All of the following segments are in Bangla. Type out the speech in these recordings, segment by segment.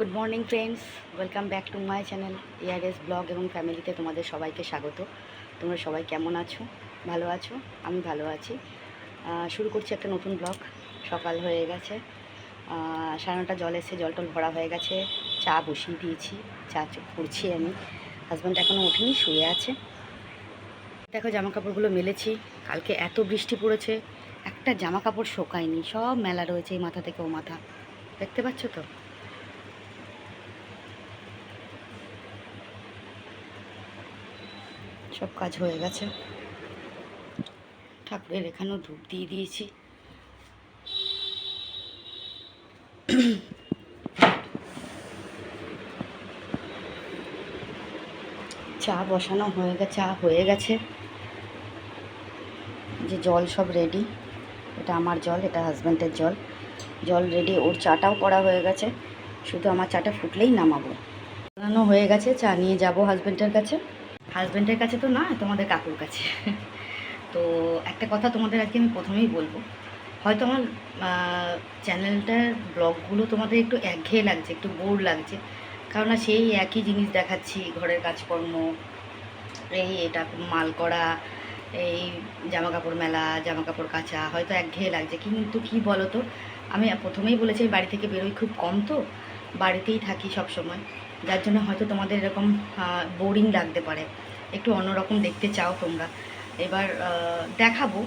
Good morning friends welcome back to my channel ইয়ারএস blog এবং ফ্যামিলিতে তোমাদের সবাইকে স্বাগত। তোমরা সবাই কেমন আছো? ভালো আছো? আমি ভালো আছি। শুরু করছি একটা নতুন ব্লগ সকাল হয়ে গেছে। সাড়ে নটা জল এসে জল টল ভরা হয়ে গেছে। চা বসিয়ে দিয়েছি। চা চ- করছি আমি। হাজব্যান্ড এখনও ওঠেনি, শুয়ে আছে। দেখো জামা কাপড়গুলো মেলেছি। কালকে এত বৃষ্টি পড়েছে। একটা জামা কাপড় শোকায়নি। সব মেলা রয়েছে এই মাথা থেকে ও মাথা। দেখতে পাচ্ছ তো? সব কাজ হয়ে গেছে। ঠাকুরের এখানেও ধূপ দিয়ে দিয়েছি। চা বসানো হয়ে গেছে, চা হয়ে গেছে। যে জল সব রেডি এটা আমার জল, এটা হাজব্যান্ডের জল। জল রেডি ওর চাটাও করা হয়ে গেছে। শুধু আমার চাটা ফুটলেই নামাবো। বানানো হয়ে গেছে, চা নিয়ে যাব হাজব্যান্ডের কাছে। হাজব্যান্ডের কাছে তো না তোমাদের কাকুর কাছে। তো একটা কথা তোমাদের আজকে আমি প্রথমেই বলব। হয়তো আমার চ্যানেলটার ব্লগগুলো তোমাদের একটু একঘেয়ে লাগছে, একটু বোর লাগছে। কারণ সেই একই জিনিস দেখাচ্ছি, ঘরের কাজকর্ম, এই এটা মাল করা, এই জামা কাপড় মেলা জামা কাপড় কাচা, হয়তো একঘেয়ে লাগছে। কিন্তু কি বলো তো আমি প্রথমেই বলেছি বাড়ি থেকে বেরোই খুব কম তো। বাড়িতেই থাকি সব সময় যার জন্য হয়তো তোমাদের এরকম বোরিং লাগতে পারে। একটু অন্যরকম দেখতে চাও তোমরা। এবার দেখাবো।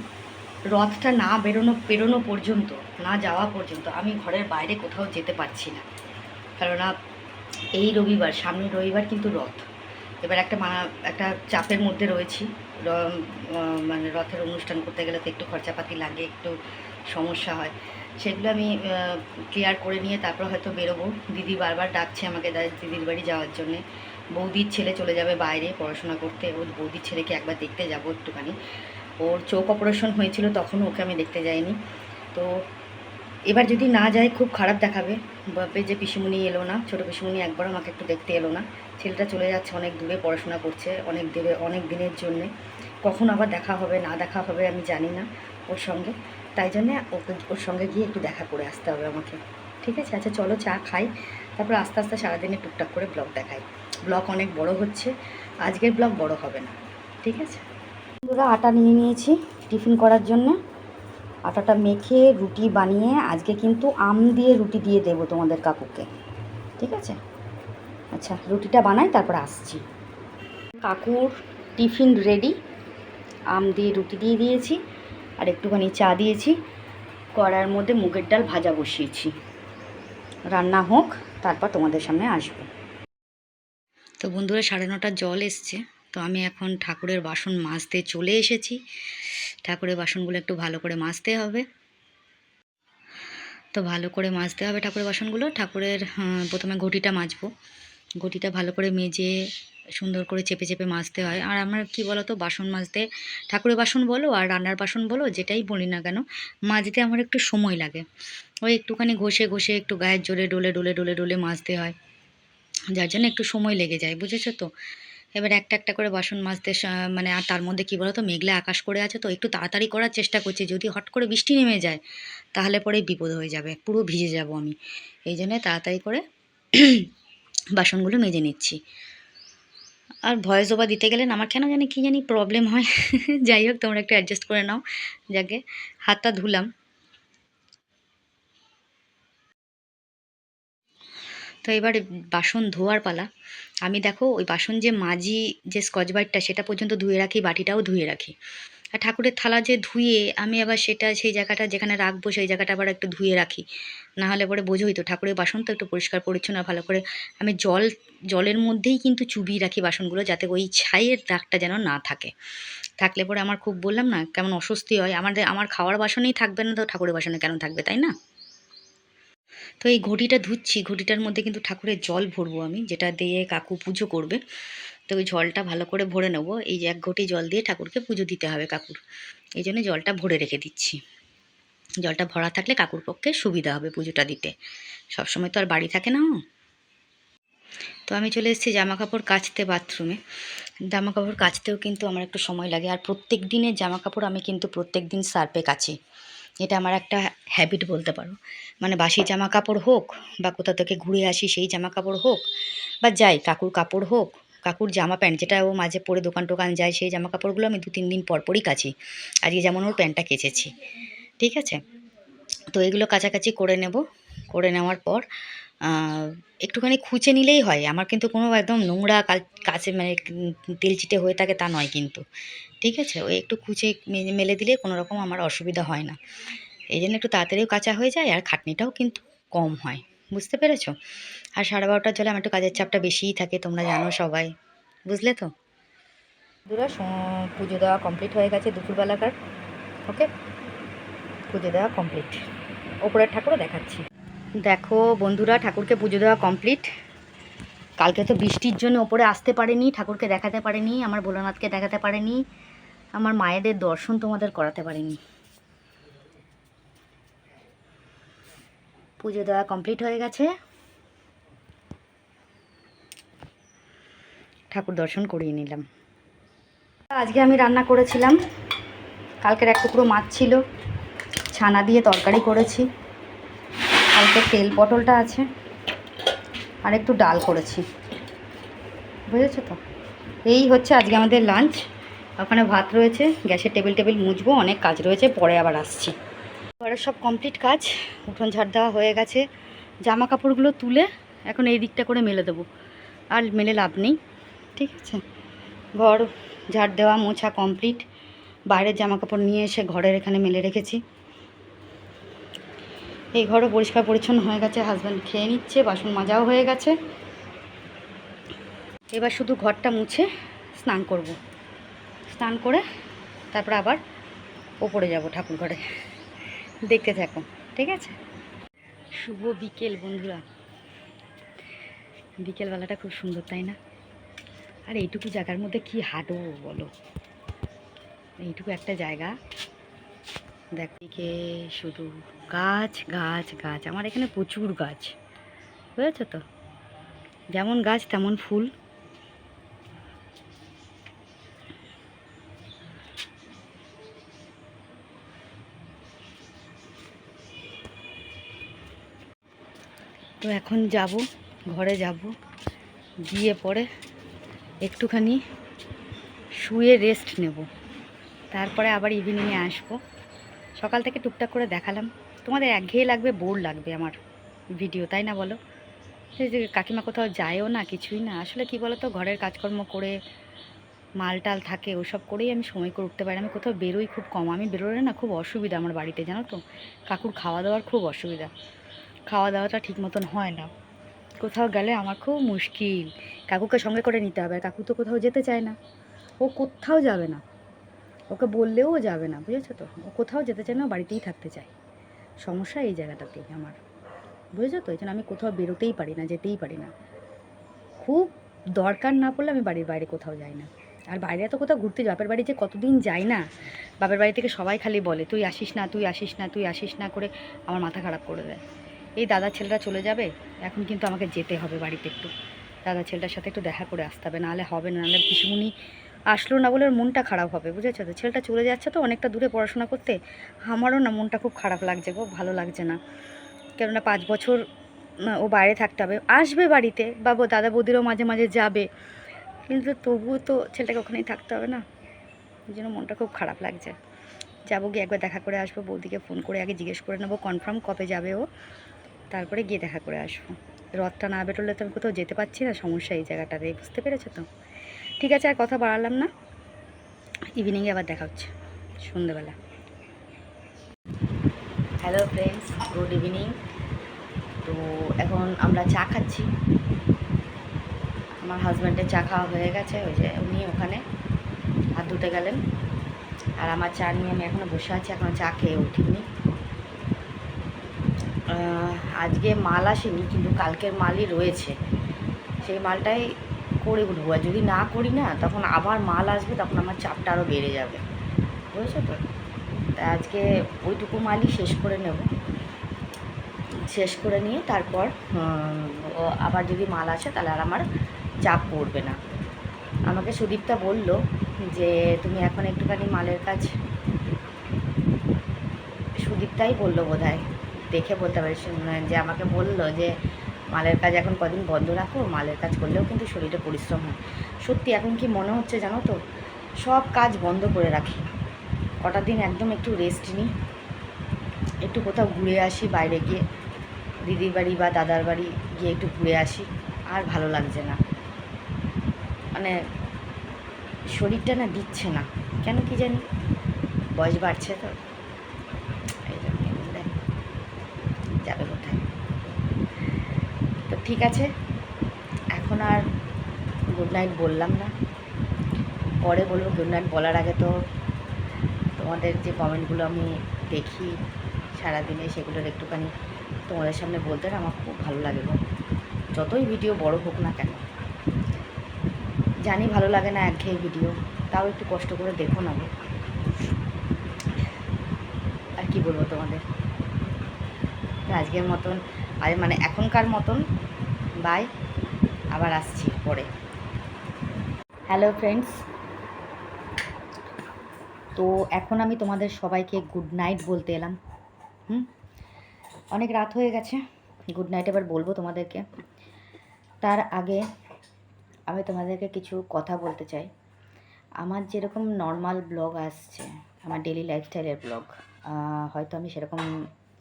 রথটা না বেরোনো বেরোনো পর্যন্ত, না যাওয়া পর্যন্ত আমি ঘরের বাইরে কোথাও যেতে পারছি না। কেননা এই রবিবার, সামনের রবিবার কিন্তু রথ। এবার একটা মা, একটা চাপের মধ্যে রয়েছি। মানে রথের অনুষ্ঠান করতে গেলে তো একটু খরচাপাতি লাগে, একটু সমস্যা হয়। সেগুলো আমি ক্লিয়ার করে নিয়ে তারপর হয়তো বেরোবো। দিদি বারবার ডাকছে আমাকে দিদির বাড়ি যাওয়ার জন্যে। বৌদির ছেলে চলে যাবে বাইরে পড়াশোনা করতে। ওর বৌদির ছেলেকে একবার দেখতে যাব একটুখানি। ওর চোখ অপারেশন হয়েছিল তখন ওকে আমি দেখতে যাইনি। তো এবার যদি না যায় খুব খারাপ দেখাবে। ভাববে যে পিসিমণি এলো না। ছোটো পিসিমণি একবার আমাকে একটু দেখতে এলো না। ছেলেটা চলে যাচ্ছে, অনেক দূরে পড়াশোনা করছে, অনেক দূরে অনেক দিনের জন্যে। কখন আবার দেখা হবে, না দেখা হবে আমি জানি না ওর সঙ্গে। তাই জন্যে ওকে, ওর সঙ্গে গিয়ে একটু দেখা করে আসতে হবে আমাকে। ঠিক আছে? আচ্ছা চলো চা খাই। তারপর আস্তে আস্তে সারাদিনে টুকটাক করে ব্লগ দেখাই। ব্লগ অনেক বড় হচ্ছে। আজকের ব্লগ বড় হবে না। ঠিক আছে? বন্ধুরা, আটা নিয়ে নিয়েছি টিফিন করার জন্য। আটাটা মেখে রুটি বানিয়ে আজকে কিন্তু আম দিয়ে রুটি দিয়ে দেবো তোমাদের কাকুকে। ঠিক আছে? আচ্ছা রুটিটা বানাই, তারপর আসছি। কাকুর টিফিন রেডি। আম দিয়ে রুটি দিয়ে দিয়েছি। আর একটুখানি চা দিয়েছি। কড়ার মধ্যে মুগের ডাল ভাজা বসিয়েছি। রান্না হোক, তারপর তোমাদের সামনে আসব। তো বন্ধুরা, সাড়ে নটার জল এসছে। তো আমি এখন ঠাকুরের বাসন মাজতে চলে এসেছি। ঠাকুরের বাসনগুলো একটু ভালো করে মাজতে হবে। তো ভালো করে মাজতে হবে ঠাকুরের বাসনগুলো। ঠাকুরের প্রথমে ঘটিটা মাজবো। ঘটিটা ভালো করে মেজে সুন্দর করে চেপে চেপে মাজতে হয়। আর আমার কি বলো তো বাসন মাজতে, ঠাকুরের বাসন বলো আর রান্নার বাসন বলো, যেটাই বলি না কেন, মাজতে আমার একটু সময় লাগে। ওই একটুখানি ঘষে ঘষে একটু গায়ের জোরে ডলে ডলে ডলে ডলে মাজতে হয়। যার জন্য একটু সময় লেগে যায়, বুঝেছ তো? এবার একটা একটা করে বাসন মাজতে মানে আর তার মধ্যে কী বলো তো মেঘলা আকাশ করে আছে তো, একটু তাড়াতাড়ি করার চেষ্টা করছি। যদি হট করে বৃষ্টি নেমে যায়, তাহলে পরে বিপদ হয়ে যাবে, পুরো ভিজে যাব আমি। এই জন্যে তাড়াতাড়ি করে বাসনগুলো মেজে নিচ্ছি। আর ভয়েস ওভার দিতে গেলে আমার কেন জানি কী জানি প্রবলেম হয়। যাই হোক, তোমরা একটু অ্যাডজাস্ট করে নাও। যাকে হাতটা ধুলাম। তো এবার বাসন ধোয়ার পালা। আমি দেখো, ওই বাসন যে মাজি যে স্কচ বাইটটা সেটা পর্যন্ত ধুয়ে রাখি, বাটিটাও ধুয়ে রাখি। আর ঠাকুরের থালা যে ধুয়ে আমি আবার সেটা সেই জায়গাটা যেখানে রাখব সেই জায়গাটা আবার একটু ধুয়ে রাখি। না হলে পরে বোঝোই তো ঠাকুরের বাসন তো একটু পরিষ্কার পরিচ্ছন্ন ভালো করে আমি জল, জলের মধ্যেই কিন্তু চুবিয়ে রাখি বাসনগুলো যাতে ওই ছাইয়ের দাগটা যেন না থাকে। থাকলে পরে আমার খুব বললাম না, কেমন অস্বস্তি হয়। আমাদের, আমার খাওয়ার বাসনেই থাকবে না তো ঠাকুরের বাসনে কেন থাকবে, তাই না? তো এই ঘটিটা ধুচ্ছি, ঘটিটার মধ্যে কিন্তু ঠাকুরের জল ভরবো আমি, যেটা দিয়ে কাকু পুজো করবে। তো ওই জলটা ভালো করে ভরে নেব। এই যে এক ঘটি জল দিয়ে ঠাকুরকে পুজো দিতে হবে কাকুর। এই জন্য জলটা ভরে রেখে দিচ্ছি। জলটা ভরা থাকলে কাকুর পক্ষে সুবিধা হবে পুজোটা দিতে। সবসময় তো আর বাড়ি থাকে না। তো আমি চলে এসেছি জামা কাপড় কাচতে বাথরুমে। জামা কাপড় কাচতেও কিন্তু আমার একটু সময় লাগে। আর প্রত্যেক দিনের জামা কাপড় আমি কিন্তু প্রত্যেক দিন সার্পে কাচি। এটা আমার একটা হ্যাবিট বলতে পারো। মানে বাসি জামা কাপড় হোক বা কোথা থেকে ঘুরে আসি সেই জামা কাপড় হোক বা যাই, কাকুর কাপড় হোক কাকুর জামা প্যান্ট, যেটা ও মাঝে পরে দোকান টোকান যায়, সেই জামা কাপড়গুলো আমি দু তিন দিন পর পরই কাচি। আজকে যেমন ওর প্যান্টটা কেচেছি। ঠিক আছে? তো এগুলো কাছাকাছি করে নেব। করে নেওয়ার পর একটুখানি খুঁচে নিলেই হয়। আমার কিন্তু কোনো একদম নোংরা কাছে মানে তেল চিটে হয়ে থাকে তা নয় কিন্তু। ঠিক আছে? ওই একটু খুঁচে মেলে দিলে কোনো রকম আমার অসুবিধা হয় না। এই জন্য একটু তাড়াতাড়িও কাঁচা হয়ে যায় আর খাটনিটাও কিন্তু কম হয়। বুঝতে পেরেছ? আর সাড়ে বারোটার জলে আমার একটু কাজের চাপটা বেশিই থাকে তোমরা জানো সবাই। বুঝলে তো? দুরা পুজো দেওয়া কমপ্লিট হয়ে গেছে দুপুরবেলাকার ওকে পুজো দেওয়া কমপ্লিট ওপরের ঠাকুরও দেখাচ্ছি। দেখো বন্ধুরা ঠাকুরকে পুজো দেওয়া কমপ্লিট কালকে তো বৃষ্টির জন্য ওপরে আসতে পারেনি ঠাকুরকে দেখাতে পারেনি আমার ভোলানাথকে দেখাতে পারেনি আমার মায়েদের দর্শন তোমাদের করাতে পারেনি। পুজো দেওয়া কমপ্লিট হয়ে গেছে। ঠাকুর দর্শন করিয়ে নিলাম। আজকে আমি রান্না করেছিলাম। কালকের এক টুকরো মাছ ছিল। ছানা দিয়ে তরকারি করেছি। কালকে তেল পটলটা আছে। আর একটু ডাল করেছি। বুঝেছ তো? এই হচ্ছে আজকে আমাদের লাঞ্চ ওখানে ভাত রয়েছে, গ্যাসের টেবিল টেবিল মুছবো, অনেক কাজ রয়েছে, পরে আবার আসছি। ঘরের সব কমপ্লিট কাজ। উঠোন ঝাড় দেওয়া হয়ে গেছে। জামা কাপড়গুলো তুলে এখন এই দিকটা করে মেলে দেবো। আর মেলে লাভ নেই। ঠিক আছে? ঘর, ঝাড় দেওয়া, মোছা কমপ্লিট বাইরের জামা কাপড় নিয়ে এসে ঘরের এখানে মেলে রেখেছি। এই ঘরও পরিষ্কার পরিচ্ছন্ন হয়ে গেছে হাজব্যান্ড খেয়ে নিচ্ছে, বাসন মাজাও হয়ে গেছে। এবার শুধু ঘরটা মুছে স্নান করব। স্নান করে তারপর আবার ওপরে যাব ঠাকুর ঘরে। দেখতে থাকো, ঠিক আছে? শুভ বিকেল বন্ধুরা। বিকেলবেলাটা খুব সুন্দর, তাই না? আর এইটুকু জায়গার মধ্যে কি হাঁটবো বলো? এইটুকু একটা জায়গা। দেখে শুধু গাছ গাছ গাছ। আমার এখানে প্রচুর গাছ। বুঝেছ তো? যেমন গাছ, তেমন ফুল। তো এখন যাব, ঘরে যাব। গিয়ে পরে একটুখানি শুয়ে রেস্ট নেব। তারপরে আবার ইভিনিংয়ে আসব। সকাল থেকে টুকটাক করে দেখালাম। তোমাদের একঘেয়ে লাগবে বোর লাগবে আমার ভিডিও তাই না বলো? যে কাকিমা কোথাও যায়ও না, কিছুই না। আসলে কি বলো তো ঘরের কাজকর্ম করে মাল টাল থাকে, ওসব করেই আমি সময় করে উঠতে পারি। আমি কোথাও বেরোই খুব কম। আমি বেরোলে না খুব অসুবিধা আমার বাড়িতে, জানো তো? কাকুর খাওয়া দাওয়ার খুব অসুবিধা। খাওয়া দাওয়াটা ঠিক মতন হয় না। কোথাও গেলে আমার খুব মুশকিল। কাকুকে সঙ্গে করে নিতে হবে, আর কাকু তো কোথাও যেতে চায় না। ও কোথাও যাবে না। ওকে বললেও যাবে না, বুঝেছ তো? ও কোথাও যেতে চায় না বাড়িতেই থাকতে চায়। সমস্যা এই জায়গাটাতেই আমার, বুঝেছ তো? এই জন্য আমি কোথাও বেরোতেই পারি না, যেতেই পারি না। খুব দরকার না পড়লে আমি বাড়ির বাইরে কোথাও যাই না। আর বাইরে তো কোথাও ঘুরতে। বাপের বাড়ি যে কতদিন যাই না? বাপের বাড়ি থেকে সবাই খালি বলে, তুই আসিস না, তুই আসিস না, তুই আসিস না করে আমার মাথা খারাপ করে দেয়। এই দাদা ছেলেটা চলে যাবে, এখন কিন্তু আমাকে যেতে হবে বাড়িতে একটু। দাদা ছেলেটার সাথে একটু দেখা করে আসতে হবে, নাহলে হবে না, নাহলে পিসুমুনি আসলো না বলে মনটা খারাপ হবে, বুঝেছ? তো ছেলেটা চলে যাচ্ছে তো অনেকটা দূরে পড়াশোনা করতে, আমারও না মনটা খুব খারাপ লাগছে গো, ভালো লাগছে না। কেননা পাঁচ বছর ও বাইরে থাকতে হবে, আসবে বাড়িতে বা দাদা বৌদিরও মাঝে মাঝে যাবে। কিন্তু তবুও তো ছেলেটাকে ওখানেই থাকতে হবে না, এই জন্য মনটা খুব খারাপ লাগছে। যাব গিয়ে একবার দেখা করে আসব, বৌদিকে ফোন করে আগে জিজ্ঞেস করে নেব, কনফার্ম কবে যাবে ও। তারপরে গিয়ে দেখা করে আসব। রথটা না বেরোলে তো আমি কোথাও যেতে পারছি না, সমস্যা এই জায়গাটাতে, বুঝতে পেরেছ তো? ঠিক আছে, আর কথা বাড়ালাম না। ইভিনিংয়ে আবার দেখা হচ্ছে, সন্ধ্যেবেলা। হ্যালো ফ্রেন্ডস গুড ইভিনিং তো এখন আমরা চা খাচ্ছি। আমার হাজব্যান্ডের চা খাওয়া হয়ে গেছে, ওই যে উনি ওখানে হাত ধুতে গেলেন। আর আমার চা নিয়ে আমি এখনও বসে আছি এখনও চা খেয়ে উঠিনি। আজকে মাল আসেনি, কিন্তু কালকের মালই রয়েছে। সেই মালটাই করে উঠবো। আর যদি না করি না, তখন আবার মাল আসবে, তখন আমার চাপটা আরও বেড়ে যাবে। বুঝেছ তো? তা আজকে ওইটুকু মালই শেষ করে নেব। শেষ করে নিয়ে তারপর আবার যদি মাল আসে, তাহলে আর আমার চাপ পড়বে না। আমাকে সুদীপ্তা বলল যে, তুমি এখন একটুখানি মালের কাজ সুদীপ সন্দীপটাই বলল বোধ হয় দেখে বলতে পারি যে আমাকে বলল যে, মালের কাজ এখন কদিন বন্ধ রাখো, মালের কাজ করলেও কিন্তু শরীরে পরিশ্রম হয়। সত্যি, এখন কি মনে হচ্ছে জানো তো? সব কাজ বন্ধ করে রাখি। কটা দিন একদম একটু রেস্ট নিই। একটু কোথাও ঘুরে আসি, বাইরে গিয়ে দিদির বাড়ি বা দাদার বাড়ি গিয়ে একটু ঘুরে আসি, আর ভালো লাগছে না। মানে শরীরটা না দিচ্ছে না। কেন কি জানি? বয়স বাড়ছে তো এই জন্য বুঝলে? যাবে কোথায় তো ঠিক আছে। এখন আর গুড নাইট বললাম না। পরে বলব গুড নাইট বলার আগে তো তোমাদের যে কমেন্টগুলো আমি দেখি সারাদিনে সেগুলোর একটুখানি তোমাদের সামনে বলতে আমার খুব ভালো লাগে গো। যতই ভিডিও বড় হোক না কেন। জানি ভালো লাগে না একঘেয়ে ভিডিও তাও একটু কষ্ট করে দেখো না গো। আর কি বলব তোমাদের? আজকের মতন, আজ মানে এখনকার মতন বাই, আবার আসছি পরে। হ্যালো ফ্রেন্ডস তো এখন আমি তোমাদের সবাইকে গুড নাইট বলতে এলাম। হুম? অনেক রাত হয়ে গেছে গুড নাইট এবার বলব তোমাদেরকে। তার আগে আমি তোমাদেরকে কিছু কথা বলতে চাই। আমার যেরকম নর্মাল ব্লগ আসছে, আমার ডেলি লাইফস্টাইলের ব্লগ হয়তো আমি সেরকম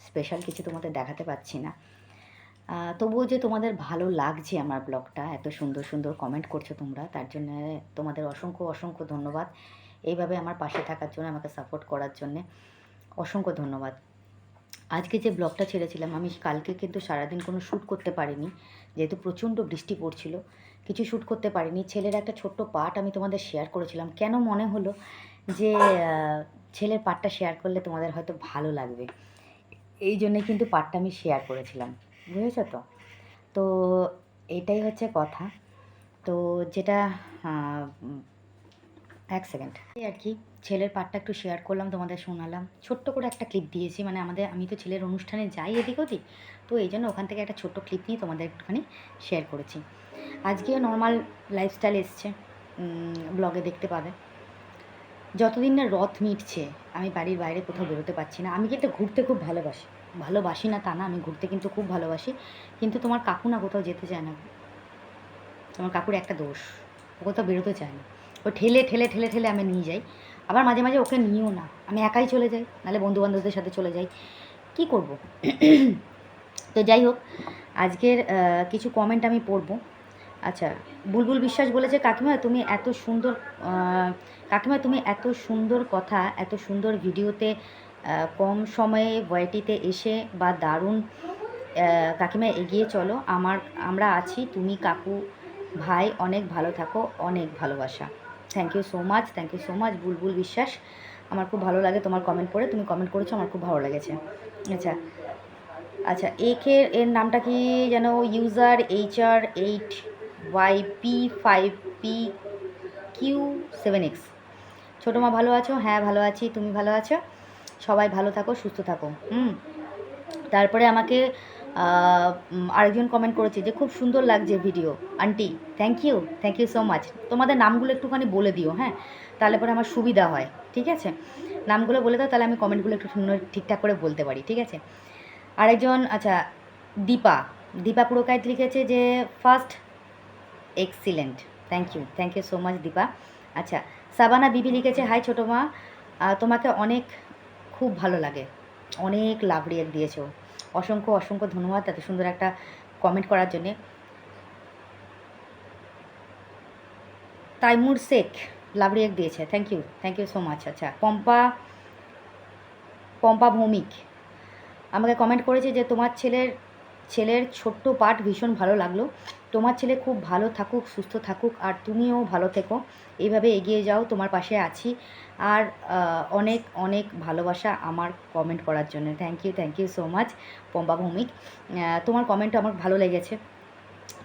স্পেশাল কিছু তোমাদের দেখাতে পাচ্ছি না। তবুও যে তোমাদের ভালো লাগছে আমার ব্লগটা, এত সুন্দর সুন্দর কমেন্ট করছ তোমরা, তার জন্য তোমাদের অসংখ্য অসংখ্য ধন্যবাদ। এইভাবে আমার পাশে থাকার জন্য, আমাকে সাপোর্ট করার জন্যে অসংখ্য ধন্যবাদ। আজকে যে ব্লগটা ছেড়েছিলাম, আমি কালকে কিন্তু সারাদিন কোনো শ্যুট করতে পারিনি, যেহেতু প্রচণ্ড বৃষ্টি পড়ছিল, কিছু শ্যুট করতে পারিনি। ছেলের একটা ছোট্ট পার্ট আমি তোমাদের শেয়ার করেছিলাম। কেন মনে হলো যে ছেলের পার্টটা শেয়ার করলে তোমাদের হয়তো ভালো লাগবে? এই জন্যে কিন্তু পার্টটা আমি শেয়ার করেছিলাম। বুঝেছ তো? তো এটাই হচ্ছে কথা। তো যেটা এক সেকেন্ড। এই আর কি, ছেলের পার্টটা একটু শেয়ার করলাম, তোমাদের শোনালাম। ছোট্ট করে একটা ক্লিপ দিয়েছি মানে আমাদের, আমি তো ছেলের অনুষ্ঠানে যাই এদিক ওদিক, তো এই জন্য ওখান থেকে একটা ছোট্ট ক্লিপ নিয়ে তোমাদের একটুখানি শেয়ার করেছি। আজকে নর্মাল লাইফস্টাইল এসছে ব্লগে দেখতে পাবে। যতদিন না রথ মিটছে, আমি বাড়ির বাইরে কোথাও বেরোতে পারছি না, আমি কিন্তু ঘুরতে খুব ভালোবাসি। ভালোবাসি না তা না, আমি ঘুরতে কিন্তু খুব ভালোবাসি। কিন্তু তোমার কাকু না কোথাও যেতে চায় না। তোমার কাকুর একটা দোষ, ও কোথাও বেরোতে চায় না। ও ঠেলে ঠেলে ঠেলে ঠেলে আমি নিয়ে যাই। আবার মাঝে মাঝে ওকে নিয়েও না। আমি একাই চলে যাই, নাহলে বন্ধু বান্ধবদের সাথে চলে যাই। কি করব? তো যাই হোক, আজকের কিছু কমেন্ট আমি পড়ব। আচ্ছা বুলবুল বিশ্বাস বলেছে, কাকিমা, তুমি এত সুন্দর কাকিমা, তুমি এত সুন্দর কথা, এত সুন্দর ভিডিওতে কম সময়ে বয়টিতে এসে বা দারুণ কাকিমা এগিয়ে চলো। আমার, আমরা আছি। তুমি কাকু ভাই অনেক ভালো থাকো, অনেক ভালোবাসা। Thank you so much thank you so much Bulbul Biswas. আমার খুব ভালো লাগে তোমার কমেন্ট পড়ে। তুমি কমেন্ট করেছ, আমার খুব ভালো লেগেছে। আচ্ছা আচ্ছা একে এর নামটা কি যেন? User H R eight Y P five P Q seven X ছোটো মা ভালো আছো? হ্যাঁ ভালো আছি। তুমি ভালো আছো? সবাই ভালো থাকো, সুস্থ থাকো, হুম? তারপরে আমাকে আরেকজন কমেন্ট করেছে যে, খুব সুন্দর লাগছে video aunty thank you thank you so much তোমাদের নামগুলো একটুখানি বলে দিও হ্যাঁ? তাহলে পরে আমার সুবিধা হয়, ঠিক আছে? নামগুলো বলে দাও, তাহলে আমি কমেন্টগুলো একটু সুন্দর ঠিকঠাক করে বলতে পারি, ঠিক আছে? আরেকজন আচ্ছা দীপা দীপা পুরকাইত লিখেছে যে first excellent thank you thank you so much Dipa. আচ্ছা সাবানা বিবি লিখেছে হাই ছোটো মা তোমাকে অনেক খুব ভালো লাগে। অনেক লাভ রিয়াক্ট দিয়েছ অসংখ্য অসংখ্য ধন্যবাদ এত সুন্দর একটা কমেন্ট করার জন্যে। তাইমুর শেখ লাভ রিয়াক্ট দিয়েছে। Thank you thank you so much আচ্ছা পম্পা পম্পা ভৌমিক, আমাকে কমেন্ট করেছে যে তোমার ছেলের ছেলের ছোট্ট পার্ট ভীষণ ভালো লাগল। তোমার ছেলে খুব ভালো থাকুক, সুস্থ থাকুক, আর তুমিও ভালো থেকো। এইভাবে এগিয়ে যাও, তোমার পাশে আছি। আর অনেক অনেক ভালোবাসা আমার কমেন্ট করার জন্য। Thank you thank you so much Pampa Bhowmik. তোমার কমেন্ট আমার ভালো লেগেছে।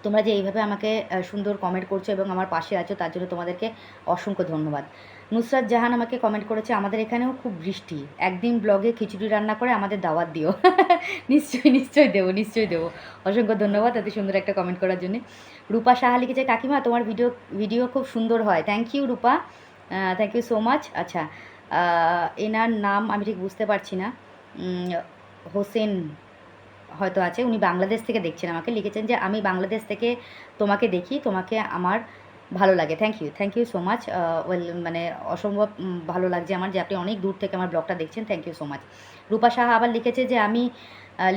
তোমরা যে এইভাবে আমাকে সুন্দর কমেন্ট করছ এবং আমার পাশে আছো, তার জন্য তোমাদেরকে অসংখ্য ধন্যবাদ। নুসরাত জাহান আমাকে কমেন্ট করেছে, আমাদের এখানেও খুব বৃষ্টি। একদিন ব্লগে খিচুড়ি রান্না করে আমাদের দাওয়াত দিও। নিশ্চয়ই নিশ্চয়ই দেবো নিশ্চয়ই দেবো। অসংখ্য ধন্যবাদ এত সুন্দর একটা কমেন্ট করার জন্য। রূপা সাহা লিখেছে, কাকিমা, তোমার ভিডিও ভিডিও খুব সুন্দর হয়। Thank you Rupa. Thank you so much আচ্ছা এনার নাম আমি ঠিক বুঝতে পারছি না। হোসেন হয়তো আছে, উনি বাংলাদেশ থেকে দেখছেন আমাকে। লিখেছেন যে, আমি বাংলাদেশ থেকে তোমাকে দেখি, তোমাকে আমার ভালো লাগে। Thank you thank you so much well মানে অসম্ভব ভালো লাগছে আমার যে আপনি অনেক দূর থেকে আমার ব্লগটা দেখছেন। Thank you so much Rupa Saha আবার লিখেছে যে আমি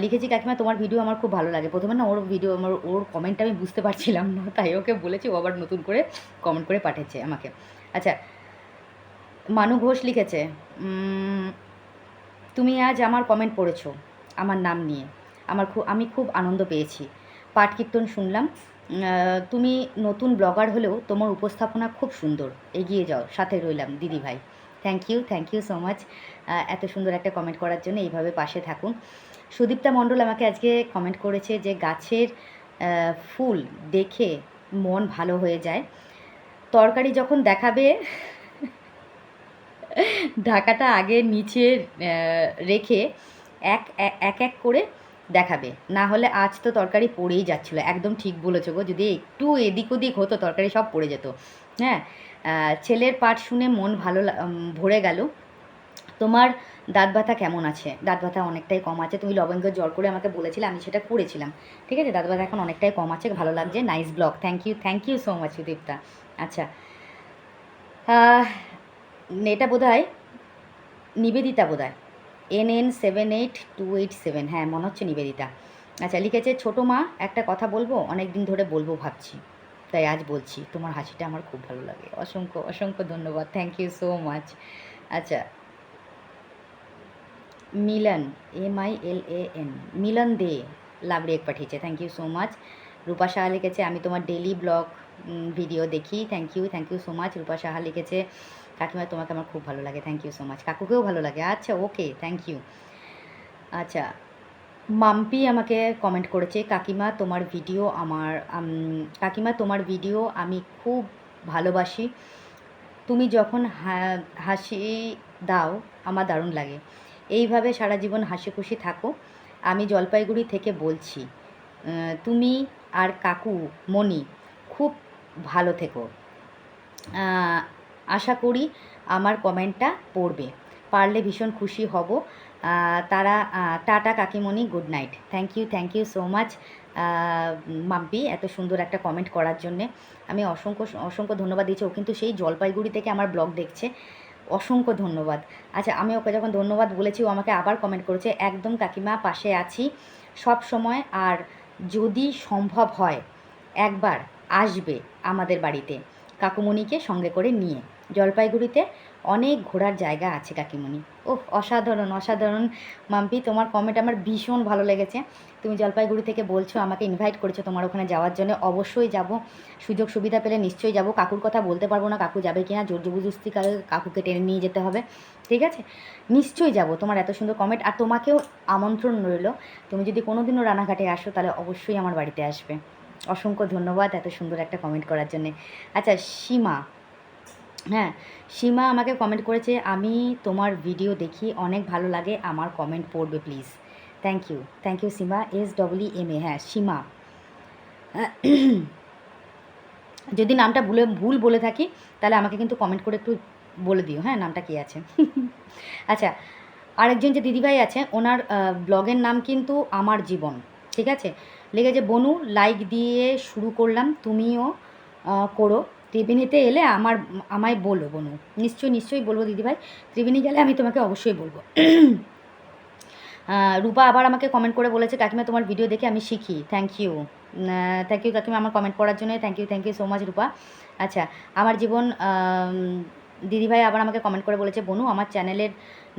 লিখেছি কাকিমা, তোমার ভিডিও আমার খুব ভালো লাগে। প্রথমে না ওর ভিডিও আমার, ওর কমেন্টটা আমি বুঝতে পারছিলাম না, তাই ওকে বলেছি ও আবার নতুন করে কমেন্ট করে পাঠিয়েছে আমাকে। আচ্ছা মানু ঘোষ লিখেছে তুমি আজ আমার কমেন্ট পড়েছো, আমার নাম নিয়ে। আমার খুব আমি খুব আনন্দ পেয়েছি। পাঠ কীর্তন শুনলাম তুমি নতুন ব্লগার হলেও তোমার উপস্থাপনা খুব সুন্দর। এগিয়ে যাও, সাথে রইলাম, দিদি ভাই। Thank you thank you so much এত সুন্দর একটা কমেন্ট করার জন্য এইভাবে পাশে থাকুন। সুদীপ্তা মণ্ডল আমাকে আজকে কমেন্ট করেছে যে গাছের ফুল দেখে মন ভালো হয়ে যায়। তরকারি যখন দেখাবে, ঢাকাটা আগে নিচে রেখে এক, এক- এক করে দেখাবে। না হলে আজ তো তরকারি পড়েই যাচ্ছিল। একদম ঠিক বলেছ গো যদি একটু এদিক ওদিক হতো, তরকারি সব পড়ে যেত। হ্যাঁ ছেলের পাঠ শুনে মন ভালো ভরে গেল। তোমার দাঁত ব্যথা কেমন আছে? দাঁত ব্যথা অনেকটাই কম আছে। তুমি লবঙ্গ জ্বর করে আমাকে বলেছিলে, আমি সেটা করেছিলাম। ঠিক আছে? দাঁত ব্যথা এখন অনেকটাই কম আছে, ভালো লাগছে। Nice blog thank you thank you so much Sudipta. আচ্ছা। এটা বোধ হয় নিবেদিতা বোধ হয় N N seven eight two eight seven. হ্যাঁ মনে হচ্ছে নিবেদিতা। আচ্ছা লিখেছে, ছোটো মা, একটা কথা বলব? অনেক দিন ধরে বলব ভাবছি। তাই আজ বলছি। তোমার হাসিটা আমার খুব ভালো লাগে। অসংখ্য অসংখ্য ধন্যবাদ। থ্যাংক ইউ সো মাচ আচ্ছা Milan, M I L A N, Milan De love react পাঠিয়েছে। Thank you so much Rupa Saha লিখেছে, আমি তোমার ডেলি ব্লগ ভিডিও দেখি। Thank you thank you so much Rupa Saha লিখেছে কাকিমা তোমাকে আমার খুব ভালো লাগে। থ্যাংক ইউ সো মাচ কাকুকেও ভালো লাগে। আচ্ছা ওকে থ্যাংক ইউ আচ্ছা মাম্পি আমাকে কমেন্ট করেছে, কাকিমা, তোমার ভিডিও আমার কাকিমা, তোমার ভিডিও আমি খুব ভালোবাসি। তুমি যখন হাসি দাও, আমার দারুণ লাগে। এইভাবে সারা জীবন হাসি খুশি থাকো। আমি জলপাইগুড়ি থেকে বলছি তুমি আর কাকু, মণি, খুব ভালো থেকো। আশা করি আমার কমেন্টটা পড়বে। পারলে ভীষণ খুশি হব। তারা টাটা কাকিমণি good night thank you thank you so much Mampi, এত সুন্দর একটা কমেন্ট করার জন্যে। আমি অসংখ্য অসংখ্য ধন্যবাদ দিচ্ছি ও কিন্তু সেই জলপাইগুড়ি থেকে আমার ব্লগ দেখছে। অসংখ্য ধন্যবাদ। আচ্ছা আমি ওকে যখন ধন্যবাদ বলেছি, ও আমাকে আবার কমেন্ট করেছে, একদম কাকিমা, পাশে আছি। সব সময় আর যদি সম্ভব হয়, একবার আসবে আমাদের বাড়িতে। কাকুমণিকে সঙ্গে করে নিয়ে। জলপাইগুড়িতে অনেক ঘোরার জায়গা আছে কাকিমণি। ওহ, অসাধারণ অসাধারণ। মাম্পি, তোমার কমেন্ট আমার ভীষণ ভালো লেগেছে। তুমি জলপাইগুড়ি থেকে বলছো, আমাকে ইনভাইট করেছ তোমার ওখানে যাওয়ার জন্য। অবশ্যই যাব। সুযোগ সুবিধা পেলে নিশ্চয়ই যাব। কাকুর কথা বলতে পারব না, কাকু যাবে কিনা। জোর জবরদস্তি কাকুকে টেনে নিয়ে যেতে হবে। ঠিক আছে? নিশ্চয়ই যাব। তোমার এত সুন্দর কমেন্ট আর তোমাকেও আমন্ত্রণ রইল। তুমি যদি কোনো দিনও রানাঘাটে আসো, তাহলে অবশ্যই আমার বাড়িতে আসবে। অসংখ্য ধন্যবাদ এত সুন্দর একটা কমেন্ট করার জন্যে। আচ্ছা সীমা হ্যাঁ সীমা আমাকে কমেন্ট করেছে, আমি তোমার ভিডিও দেখি, অনেক ভালো লাগে, আমার কমেন্ট পড়বে please thank you thank you Seema S W M A হ্যাঁ সীমা। যদি নামটা ভুলে, ভুল বলে থাকি, তাহলে আমাকে কিন্তু কমেন্ট করে একটু বলে দিও হ্যাঁ নামটা কী আছে? আচ্ছা আরেকজন যে দিদিভাই আছে, ওনার ব্লগের নাম কিন্তু আমার জীবন, ঠিক আছে? লেগেছে বনু লাইক দিয়ে শুরু করলাম, তুমিও করো। ত্রিবেণীতে এলে আমার, আমায় বলো বনু। নিশ্চয়ই নিশ্চয়ই বলব দিদিভাই। ত্রিবেণী গেলে আমি তোমাকে অবশ্যই বলব। রূপা আবার আমাকে কমেন্ট করে বলেছে, কাকিমা তোমার ভিডিও দেখে আমি শিখি। থ্যাংক ইউ থ্যাংক ইউ কাকিমা আমার কমেন্ট করার জন্য। Thank you thank you so much Rupa. আচ্ছা আমার জীবন দিদিভাই আবার আমাকে কমেন্ট করে বলেছে, বনু, আমার চ্যানেলের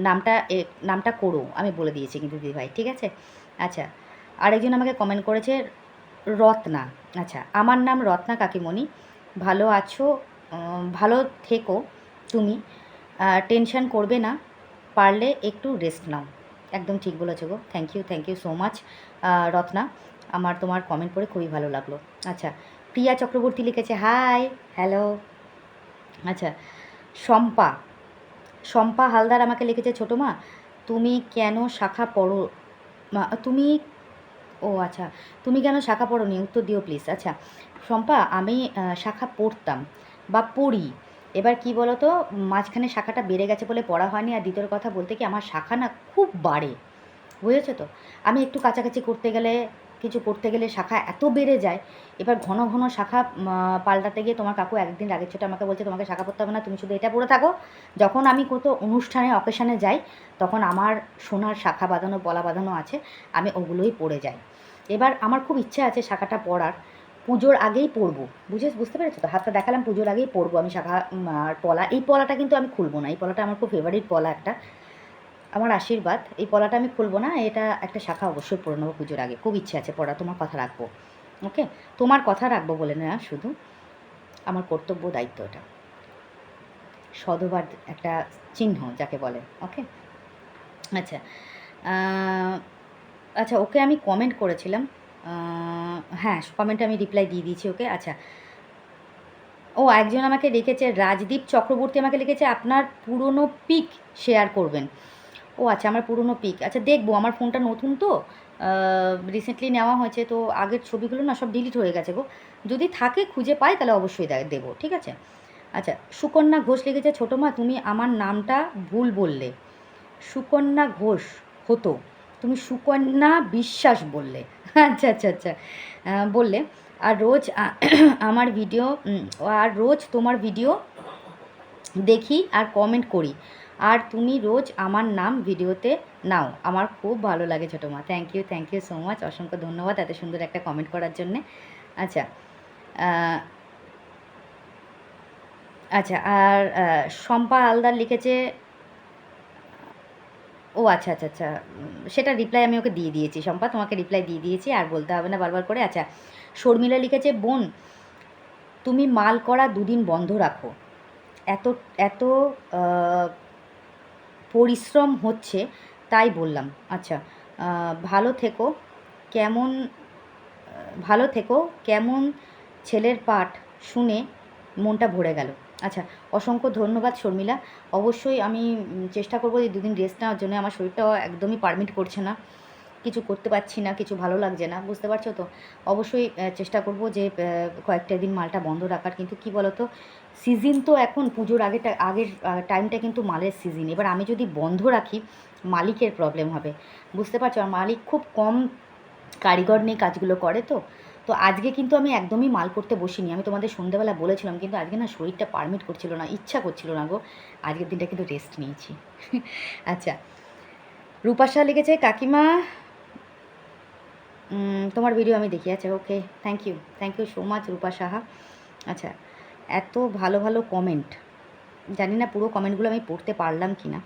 নামটা নামটা করো। আমি বলে দিয়েছি কিন্তু দিদিভাই, ঠিক আছে? আচ্ছা আরেকজন আমাকে কমেন্ট করেছে, রত্না। আচ্ছা আমার নাম রত্না কাকিমণি। ভালো আছো ভালো থেকো তুমি। টেনশন করবে না, পারলে একটু রেস্ট নাও। একদম ঠিক বলেছ গো। Thank you thank you so much Ratna, আমার তোমার কমেন্ট পড়ে খুবই ভালো লাগল। আচ্ছা প্রিয়া চক্রবর্তী লিখেছে হাই হ্যালো আচ্ছা শম্পা শম্পা হালদার আমাকে লিখেছে, ছোটো মা, তুমি কেন শাখা পড়ো তুমি ও আচ্ছা। তুমি কেন শাখা পড়োনি? উত্তর দিও প্লিজ আচ্ছা শম্পা, আমি শাখা পড়তাম বা পড়ি। এবার কি বলো তো মাঝখানে শাখাটা বেড়ে গেছে বলে পড়া হয়নি আর দ্বিতীয় কথা বলতে কি আমার শাখা না খুব বাড়ে। বুঝেছ তো? আমি একটু কাছাকাছি করতে গেলে, কিছু করতে গেলে শাখা এত বেড়ে যায়। এবার ঘন ঘন শাখা পাল্টাতে গিয়ে তোমার কাকু একদিন আগের ছোটো আমাকে বলছে, তোমাকে শাখা পড়তে হবে না, তুমি শুধু এটা পড়ে থাকো। যখন আমি কত অনুষ্ঠানে অকেশনে যাই, তখন আমার সোনার শাখা বাঁধানো, বলা বাঁধানো আছে, আমি ওগুলোই পড়ে যাই। এবার আমার খুব ইচ্ছা আছে শাখাটা পরার পুজোর আগেই পরবো বুঝে, বুঝতে পেরেছ তো? হাতটা দেখালাম, পুজোর আগেই পরবো আমি শাখা আর পলা। এই পলাটা কিন্তু আমি খুলবো না। এই পলাটা আমার খুব ফেভারিট পলা একটা। আমার আশীর্বাদ। এই পলাটা আমি খুলবো না, এটা একটা শাখা অবশ্যই পড়ে নেব পুজোর আগে। খুব ইচ্ছে আছে পড়া তোমার কথা রাখব। ওকে? তোমার কথা রাখব বলে না, শুধু আমার কর্তব্য, দায়িত্ব এটা। সদবার একটা চিহ্ন যাকে বলে, ওকে? আচ্ছা আচ্ছা ওকে আমি কমেন্ট করেছিলাম। হ্যাঁ কমেন্টে আমি রিপ্লাই দিয়ে দিয়েছি ওকে। আচ্ছা। ও একজন আমাকে লিখেছে, রাজদীপ চক্রবর্তী আমাকে লিখেছে, আপনার পুরনো পিক শেয়ার করবেন। ও আচ্ছা আমার পুরনো পিক আচ্ছা দেখব, আমার ফোনটা নতুন তো। রিসেন্টলি নেওয়া হয়েছে, তো আগের ছবিগুলো না সব ডিলিট হয়ে গেছে গো। যদি থাকে, খুঁজে পাই, তাহলে অবশ্যই দেবো, ঠিক আছে? আচ্ছা সুকন্যা ঘোষ লিখেছে ছোটো মা তুমি আমার নামটা ভুল বললে। সুকন্যা ঘোষ হতো। তুমি সুকন্যা বিশ্বাস বললে। আচ্ছা আচ্ছা আচ্ছা। বললে, আর রোজ আমার ভিডিও আর রোজ তোমার ভিডিও দেখি আর কমেন্ট করি। আর তুমি রোজ আমার নাম ভিডিওতে নাও। আমার খুব ভালো লাগে ছোটো মা। Thank you thank you so much অসংখ্য ধন্যবাদ এত সুন্দর একটা কমেন্ট করার জন্যে। আচ্ছা আচ্ছা আর শম্পা হালদার লিখেছে ও আচ্ছা আচ্ছা আচ্ছা। সেটা রিপ্লাই আমি ওকে দিয়ে দিয়েছি। শম্পা, তোমাকে রিপ্লাই দিয়ে দিয়েছি আর বলতে হবে না বারবার করে। আচ্ছা শর্মিলা লিখেছে, বোন, তুমি মাল করা দুদিন বন্ধ রাখো। এত এত পরিশ্রম হচ্ছে তাই বললাম। আচ্ছা ভালো থেকো, কেমন, ভালো থেকো, কেমন ছেলের পাঠ শুনে মনটা ভরে গেল। আচ্ছা অসংখ্য ধন্যবাদ শর্মিলা। অবশ্যই আমি চেষ্টা করব যে দুদিন রেস্ট নেওয়ার জন্য। আমার শরীরটাও একদমই পারমিট করছে না। কিছু করতে পারছি না, কিছু ভালো লাগছে না, বুঝতে পারছ তো? অবশ্যই চেষ্টা করব যে কয়েকটা দিন মালটা বন্ধ রাখার। কিন্তু কি বলতো সিজন তো এখন পুজোর আগে আগের টাইমটা কিন্তু মালের সিজন এবার আমি যদি বন্ধ রাখি, মালিকের প্রবলেম হবে। বুঝতে পারছ? আর মালিক খুব কম কারিগর নিয়ে কাজগুলো করে তো। তো আজকে কিন্তু আমি একদমই মাল করতে বসিনি। আমি তোমাদের সন্ধ্যাবেলা বলেছিলাম, কিন্তু আজকে না শরীরটা পারমিট করছিল না, ইচ্ছা করছিল না গো। আজকের দিনটা কিন্তু রেস্ট নিয়েছি। আচ্ছা রূপাশা লিখেছে, কাকিমা তোমার ভিডিও আমি দেখি। আচ্ছা okay thank you thank you so much Rupa Saha. আচ্ছা এত ভালো ভালো কমেন্ট জানি না পুরো কমেন্টগুলো আমি পড়তে পারলাম কি না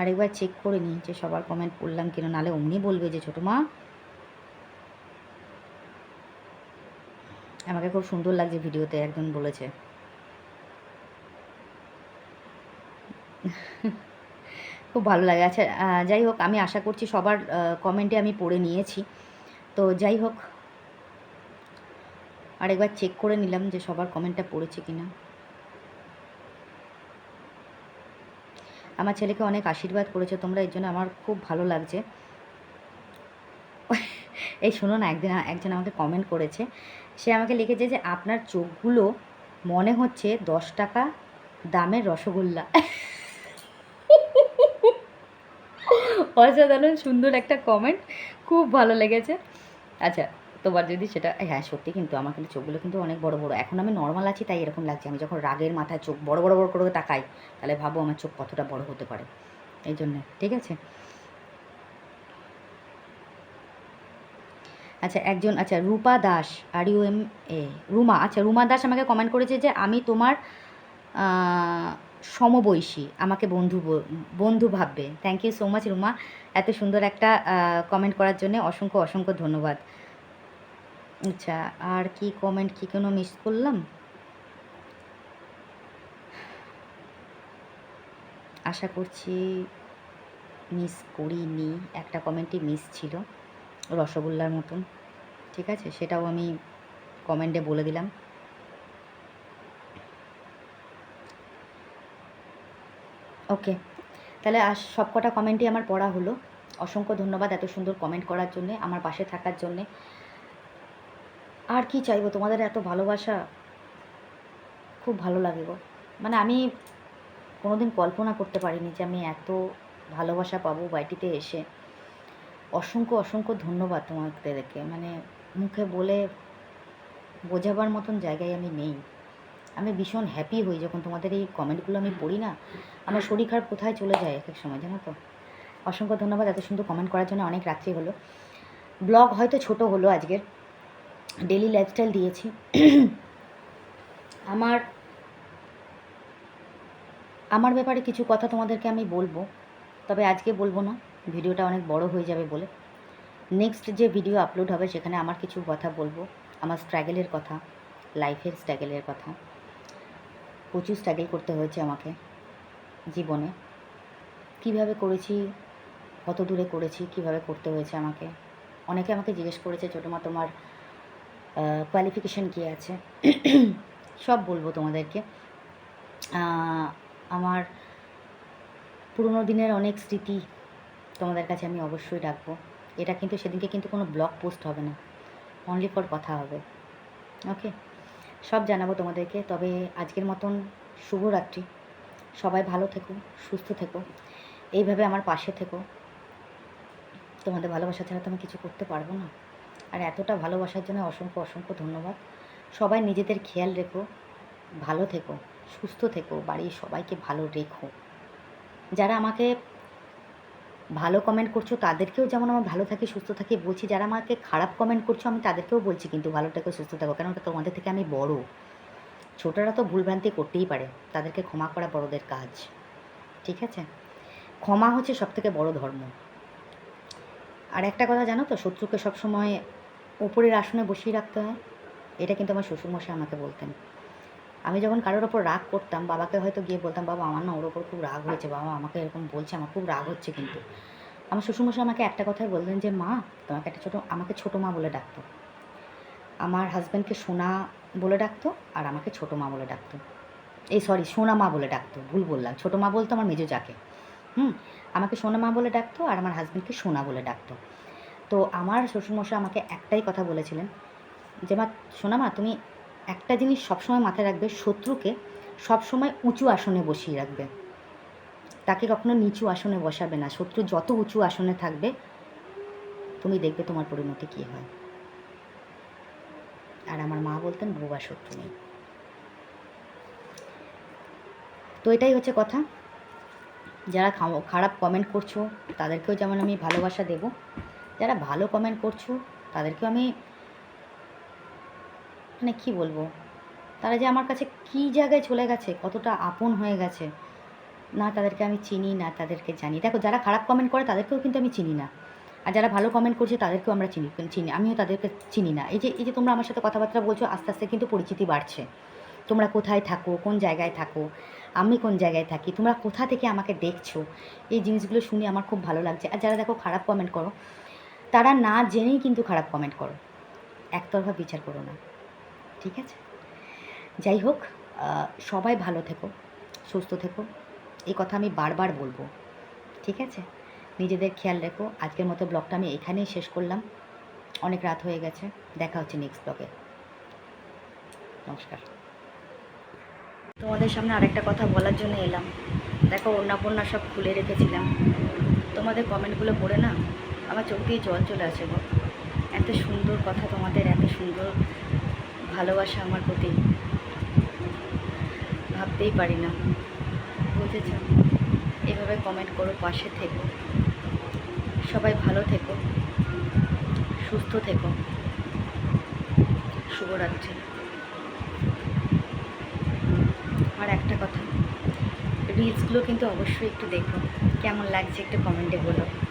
আরেকবার চেক করে নিই যে সবার কমেন্ট পড়লাম কিনা, নালে অমনি বলবে যে, ছোটো মা। আমাকে খুব সুন্দর লাগছে ভিডিওতে, একজন বলেছে। খুব ভালো লাগে। আচ্ছা যাই হোক, আমি আশা করছি সবার কমেন্টে আমি পড়ে নিয়েছি। তো যাই হোক, আরেকবার চেক করে নিলাম যে সবার কমেন্টটা পড়েছে কিনা। আমার ছেলেকে অনেক আশীর্বাদ করেছে, তোমরা এর জন্য আমার খুব ভালো লাগছে। এই শোনো না, একদিন একজন আমাকে কমেন্ট করেছে। সে আমাকে লিখেছে যে, আপনার চোখগুলো মনে হচ্ছে দশ টাকা দামের রসগোল্লা। অসাধারণ সুন্দর একটা কমেন্ট খুব ভালো লেগেছে। আচ্ছা তোমার যদি সেটা হ্যাঁ সত্যি কিন্তু আমার কিন্তু চোখগুলো কিন্তু অনেক বড় বড়। এখন আমি নর্মাল আছি তাই এরকম লাগছে। আমি যখন রাগের মাথায় চোখ বড় বড় বড় করে তাকাই, তাহলে ভাবো আমার চোখ কতটা বড় হতে পারে। এই জন্যে, ঠিক আছে? আচ্ছা একজন আচ্ছা Rupa Das R U M A Ruma আচ্ছা রুমা দাস আমাকে কমেন্ট করেছে যে আমি তোমার সমবয়সী, আমাকে বন্ধু বন্ধু ভাববে। Thank you so much Ruma. এত সুন্দর একটা কমেন্ট করার জন্য অসংখ্য অসংখ্য ধন্যবাদ। আচ্ছা আর কি কমেন্ট কি কোনো মিস করলাম? আশা করছি মিস করিনি। একটা কমেন্টই মিস ছিল, রসগোল্লার মতন। ঠিক আছে? সেটাও আমি কমেন্টে বলে দিলাম। ওকে তাহলে সব কটা কমেন্টই আমার পড়া হলো। অসংখ্য ধন্যবাদ এত সুন্দর কমেন্ট করার জন্যে, আমার পাশে থাকার জন্যে। আর কি চাইব? তোমাদের এত ভালোবাসা। খুব ভালো লাগে গো। মানে আমি কোনোদিন কল্পনা করতে পারিনি যে আমি এত ভালোবাসা পাবো বাড়িটিতে এসে। অসংখ্য অসংখ্য ধন্যবাদ তোমাদেরকে। মানে মুখে বলে বোঝাবার মতন জায়গায় আমি নেই। আমি ভীষণ হ্যাপি হই যখন তোমাদের এই কমেন্টগুলো আমি পড়ি না। আমার শরীর খারাপ কোথায় চলে যায় এক এক সময়, জানো তো? অসংখ্য ধন্যবাদ এত সুন্দর কমেন্ট করার জন্য, অনেক রাত্রি হলো। ব্লগ হয়তো ছোট হলো আজকের। ডেলি লাইফস্টাইল দিয়েছি। আমার আমার ব্যাপারে কিছু কথা তোমাদেরকে আমি বলব, তবে আজকে বলব না, ভিডিওটা অনেক বড় হয়ে যাবে বলে। নেক্সট যে ভিডিও আপলোড হবে, সেখানে আমার কিছু কথা বলব, আমার স্ট্রাগেলের কথা লাইফের স্ট্রাগেলের কথা। প্রচুর স্ট্রাগল করতে হয়েছে আমাকে, জীবনে। কীভাবে করেছি, কত দূরে করেছি, কীভাবে করতে হয়েছে আমাকে? অনেকে আমাকে জিজ্ঞেস করেছে ছোটো মা তোমার কোয়ালিফিকেশান কী আছে? সব বলব তোমাদেরকে। আমার পুরোনো দিনের অনেক স্মৃতি তোমাদের কাছে আমি অবশ্যই রাখব। এটা কিন্তু সেদিনকে কিন্তু কোনো ব্লগ পোস্ট হবে না। অনলি ফর কথা হবে। ওকে সব জানাব তোমাদেরকে। তবে আজকের মতন শুভরাত্রি। সবাই ভালো থেকো, সুস্থ থেকো। এইভাবে আমার পাশে থেকো। তোমাদের ভালোবাসা ছাড়া তো আমি কিছু করতে পারব না। আর এতটা ভালোবাসার জন্য অসংখ্য অসংখ্য ধন্যবাদ। সবাই নিজেদের খেয়াল রেখো, ভালো থেকো, সুস্থ থেকো, বাড়ির সবাইকে ভালো রেখো। যারা আমাকে ভালো কমেন্ট করছ, তাদেরকেও যেমন আমার ভালো থাকি, সুস্থ থাকি বলছি, যারা আমাকে খারাপ কমেন্ট করছ, আমি তাদেরকেও বলছি কিন্তু ভালো থেকো সুস্থ থাকো কেন তোমাদের থেকে আমি বড়। ছোটরা তো ভুলভ্রান্তি করতেই পারে, তাদেরকে ক্ষমা করা বড়দের কাজ। ঠিক আছে? ক্ষমা হচ্ছে সব থেকে বড় ধর্ম। আর একটা কথা জানো তো, শত্রুকে সবসময় ওপরের আসনে বসিয়ে রাখতে হয়। এটা কিন্তু আমার শ্বশুরমশাই আমাকে বলতেন। আমি যখন কারোর ওপর রাগ করতাম, বাবাকে হয়তো গিয়ে বলতাম, বাবা, আমার না ওর ওপর খুব রাগ হয়েছে, বাবা, আমাকে এরকম বলছে, আমার খুব রাগ হচ্ছে কিন্তু। আমার শ্বশুরমশাই আমাকে একটা কথাই বললেন যে, মা, তোমাকে একটা ছোটো, আমাকে ছোটো মা বলে ডাকতো। আমার হাজব্যান্ডকে সোনা বলে ডাকতো আর আমাকে ছোটো মা বলে ডাকতো। এই সরি সোনা মা বলে ডাকতো, ভুল বললাম। ছোটো মা বলতো আমার মেজো যাকে। হুম, আমাকে সোনা মা বলে ডাকতো আর আমার হাজব্যান্ডকে সোনা বলে ডাকতো। তো আমার শ্বশুরমশাই আমাকে একটাই কথা বলেছিলেন যে, মা সোনা মা, তুমি একটা জিনিস সবসময় মাথায় রাখবে, শত্রুকে সবসময় উঁচু আসনে বসিয়ে রাখবে। তাকে কখনো নিচু আসনে বসাবে না। শত্রু যত উঁচু আসনে থাকবে, তুমি দেখবে তোমার পরিণতি কী হয়। আর আমার মা বলতেন বোবা শত্রু নেই। তো এটাই হচ্ছে কথা। যারা খারাপ কমেন্ট করছ, তাদেরকেও যেমন আমি ভালোবাসা দেব যারা ভালো কমেন্ট করছ, তাদেরকেও আমি মানে কি বলব? তারা যে আমার কাছে কী জায়গায় চলে গেছে, কতটা আপন হয়ে গেছে, না তাদেরকে আমি চিনি, না তাদেরকে জানি। দেখো, যারা খারাপ কমেন্ট করে, তাদেরকেও কিন্তু আমি চিনি না। আর যারা ভালো কমেন্ট করছে, তাদেরকেও আমরা চিনি চিনি, আমিও তাদেরকে চিনি না। এই যে এই যে তোমরা আমার সাথে কথাবার্তা বলছো, আস্তে আস্তে কিন্তু পরিচিতি বাড়ছে। তোমরা কোথায় থাকো, কোন জায়গায় থাকো, আমি কোন জায়গায় থাকি, তোমরা কোথা থেকে আমাকে দেখছ, এই জিনিসগুলো শুনে আমার খুব ভালো লাগছে। আর যারা দেখো খারাপ কমেন্ট করো তারা না জেনেই কিন্তু খারাপ কমেন্ট করো। একতরফা বিচার করো না। ঠিক আছে? যাই হোক সবাই ভালো থেকো, সুস্থ থেকো। এই কথা আমি বারবার বলব। ঠিক আছে? নিজেদের খেয়াল রেখো। আজকের মতো ব্লগটা আমি এখানেই শেষ করলাম। অনেক রাত হয়ে গেছে। দেখা হচ্ছে নেক্সট ব্লগে। নমস্কার। তোমাদের সামনে আরেকটা কথা বলার জন্য এলাম। দেখো অন্যাপন্যা সব খুলে রেখেছিলাম। তোমাদের কমেন্টগুলো পড়ে না? আমার চোখ দিয়ে জল চলে আসে গো। এত সুন্দর কথা তোমাদের, এত সুন্দর ভালোবাসা আমার প্রতি। ভাবতেই পারি না। বুঝেছ? এভাবে কমেন্ট করো, পাশে থেকো। সবাই ভালো থেকো, সুস্থ থেকো। শুভরাত্রি। আর একটা কথা রিলসগুলো কিন্তু অবশ্যই একটু দেখো। কেমন লাগছে একটু কমেন্টে বলো।